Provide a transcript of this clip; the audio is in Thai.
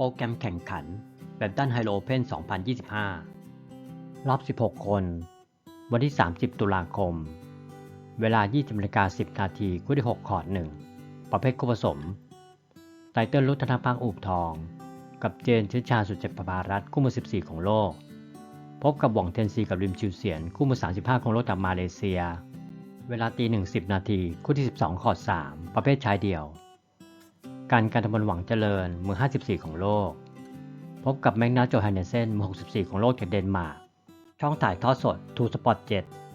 โปรแกรมแข่งขันแบมตันไฮโลเพน2025รอบ16 คน วันที่ 30 ตุลาคม เวลา 20นาฬิกา10 นาทีคู่ที่6คอด1ประเภทคู่ผสม ไตเติ้ลรุทธนพังอูบทอง กับเจนชิชาสุดเจ็บประภารัตคู่มือ 14 ของโลก พบกับหว่องเทนซีกับริมชิวเสียน คู่มือ 35 ของโลกจากมาเลเซีย เวลาตีหนึ่งสิบนาทีคู่ที่ 12คอด3 ประเภทชายเดี่ยว การการทำบอลหวังเจริญมือ 54 ของโลก พบกับแมกนาโจฮันเนเซนมือ 64 ของโลกจากเดนมาร์ก ช่องถ่ายทอดสดทูสปอร์ต7